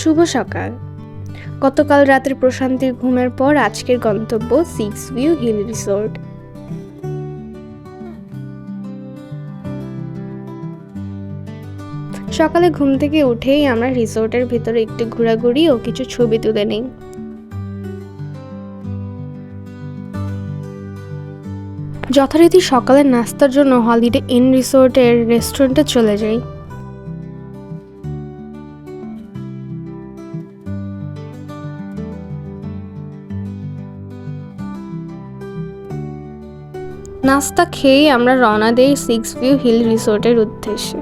শুভ সকাল। গতকাল রাতের প্রশান্তির ঘুমের পর আজকের গন্তব্য সিক্স ভিউ হিল রিসোর্ট সকালে ঘুম থেকে উঠেই আমরা রিসোর্টের ভিতরে একটু ঘোরাঘুরি ও কিছু ছবি তুলে নিই। যথারীতি সকালের নাস্তার জন্য হলিডে ইন রিসোর্টের রেস্টুরেন্টে চলে যাই। নাস্তা খেয়েই আমরা রওনা দেই সিক্স ভিউ হিল রিসোর্টের উদ্দেশ্যে।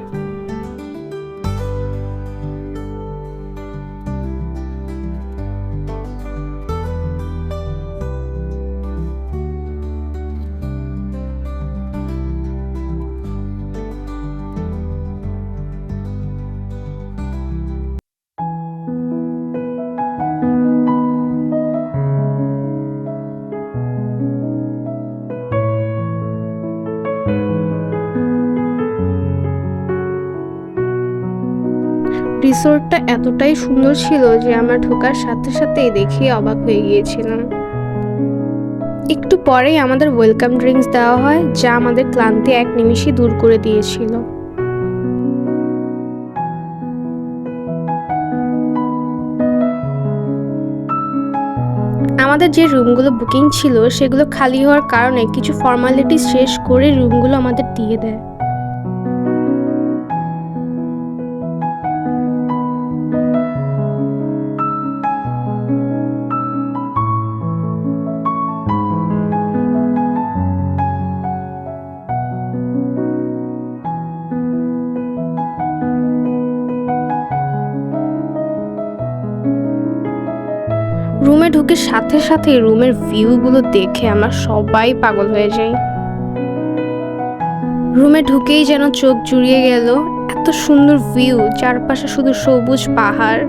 রিসোর্টটা এতটাই সুন্দর ছিল যে আমরা ঢোকার সাথে সাথেই দেখে অবাক হয়ে গিয়েছিলাম। একটু পরেই আমাদের ওয়েলকাম ড্রিঙ্কস দেওয়া হয়, যা আমাদের ক্লান্তি এক নিমিষে দূর করে দিয়েছিল। আমাদের যে রুমগুলো বুকিং ছিল, সেগুলো খালি হওয়ার কারণে কিছু ফর্মালিটি শেষ করে রুমগুলো আমাদের দিয়ে দেয়। ঢুকে সাথে সাথে রুমের ভিউগুলো দেখে আমরা সবাই পাগল হয়ে যাই। রুমে ঢুকেই যেন চোখ জুড়িয়ে গেল, এত সুন্দর ভিউ চারপাশে শুধু সবুজ পাহাড়।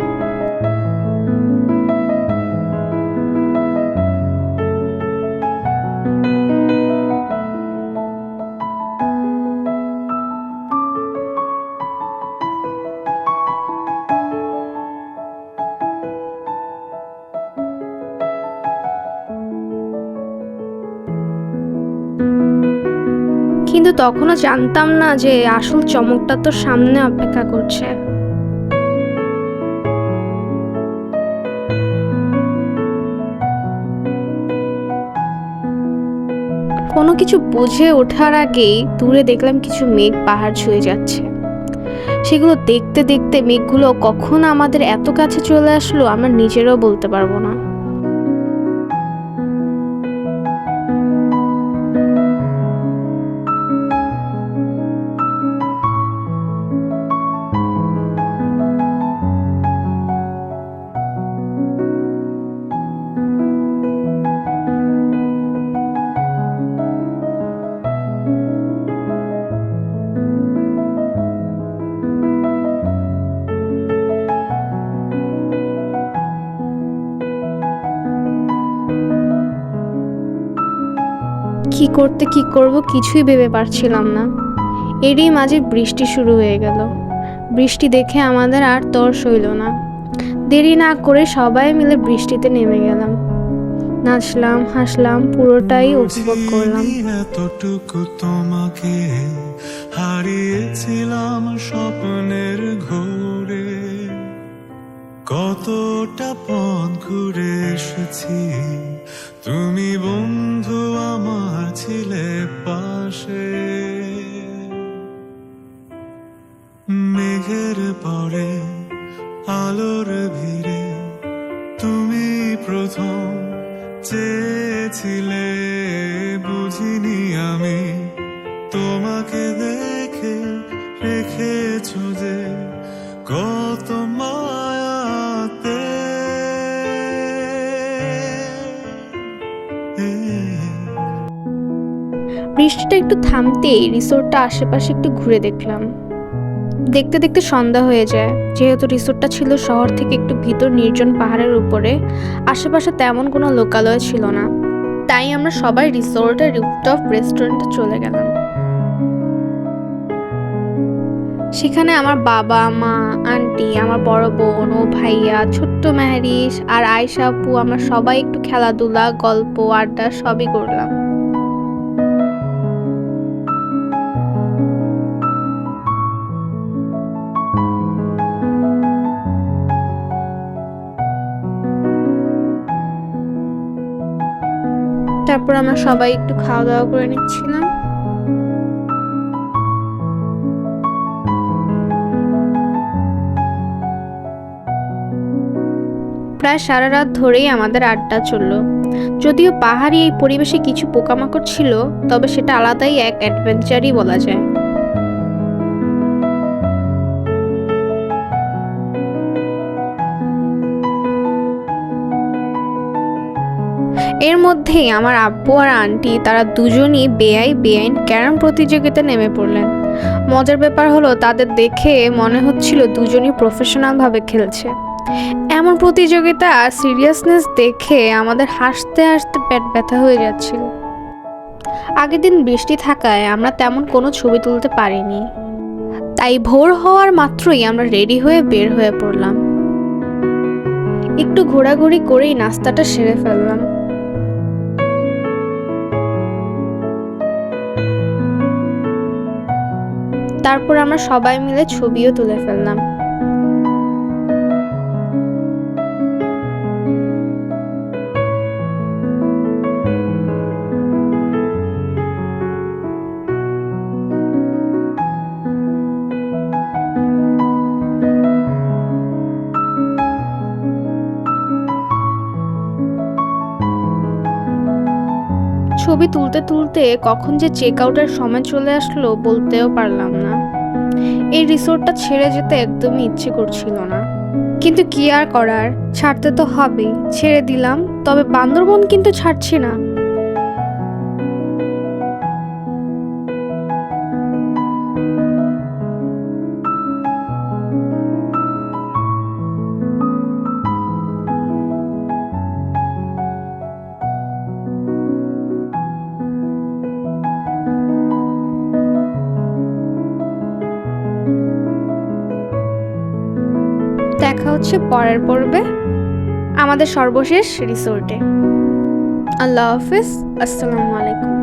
কিন্তু তখনও জানতাম না যে আসল চমকটা তো সামনে অপেক্ষা করছে। কোনো কিছু বুঝে ওঠার আগেই দূরে দেখলাম কিছু মেঘ পাহাড় ছুঁয়ে যাচ্ছে। সেগুলো দেখতে দেখতে মেঘগুলো কখন আমাদের এত কাছে চলে আসলো আমরা নিজেরাও বলতে পারব না। কি করতে কি করব কিছুই ভেবে পারছিলাম না। এরই মাঝে বৃষ্টি শুরু হয়ে গেল। বৃষ্টি দেখে আমাদের আর তর সইল না। দেরি না করে সবাই মিলে বৃষ্টিতে নেমে গেলাম। নাচলাম, হাসলাম, পুরোটাই উপভোগ করলাম। এতটুকু তোমাকে হারিয়েছিলাম স্বপ্নের ঘোরে। কতটা পথ ঘুরে এসেছি চেয়েছিলে, বুঝিনি আমি। তোমাকে দেখে রেখেছ যে কত মায়াতে। বৃষ্টিটা একটু থামতেই রিসোর্টটা আশেপাশে একটু ঘুরে দেখলাম। দেখতে দেখতে সন্ধ্যা হয়ে যায়। যেহেতু রিসোর্টটা ছিল শহর থেকে একটু ভিতর নির্জন পাহাড়ের উপরে, আশেপাশে তেমন কোনো লোকালয় ছিল না। তাই আমরা সবাই রিসোর্টের রুফটপ রেস্টুরেন্টে চলে গেলাম। সেখানে আমার বাবা, মা, আন্টি আন্টি আমার বড় বোন ও ভাইয়া, ছোট্ট মেহরিস আর আয়সা আপু, আমরা সবাই একটু খেলাধুলা, গল্প, আড্ডা সবই করলাম। তারপর আমরা সবাই একটু খাওয়া দাওয়া করে নিচ্ছিলাম। প্রায় সারা রাত ধরেই আমাদের আড্ডা চলল। যদিও পাহাড়ি এই পরিবেশে কিছু পোকামাকড় ছিল, তবে সেটা আলাদাই এক অ্যাডভেঞ্চারই বলা যায়। এর মধ্যেই আমার আব্বু আর আন্টি তারা দুজনই বেআই বেআইন ক্যারাম প্রতিযোগিতা নেমে পড়লেন। মজার ব্যাপার হলো তাদের দেখে মনে হচ্ছিল দুজনই প্রফেশনালভাবে খেলছে। এমন প্রতিযোগিতা আর সিরিয়াসনেস দেখে আমাদের হাসতে হাসতে পেট ব্যথা হয়ে যাচ্ছিল। আগের দিন বৃষ্টি থাকায় আমরা তেমন কোনো ছবি তুলতে পারিনি। তাই ভোর হওয়ার মাত্রই আমরা রেডি হয়ে বের হয়ে পড়লাম। একটু ঘোরাঘুরি করেই নাস্তাটা সেরে ফেললাম। তারপর আমরা সবাই মিলে ছবিও তুলে ফেললাম। ছবি তুলতে তুলতে কখন যে চেক আউটের সময় চলে আসলো বলতেও পারলাম না। এই রিসোর্টটা ছেড়ে যেতে একদমই ইচ্ছে করছিল না। কিন্তু কি আর করার? ছাড়তে তো হবেই। ছেড়ে দিলাম, তবে বান্দরবন কিন্তু ছাড়ছি না। দেখা হচ্ছে পরের পর্বে আমাদের সর্বশেষ রিসোর্টে। আল্লাহ হাফিজ আসসালামু আলাইকুম।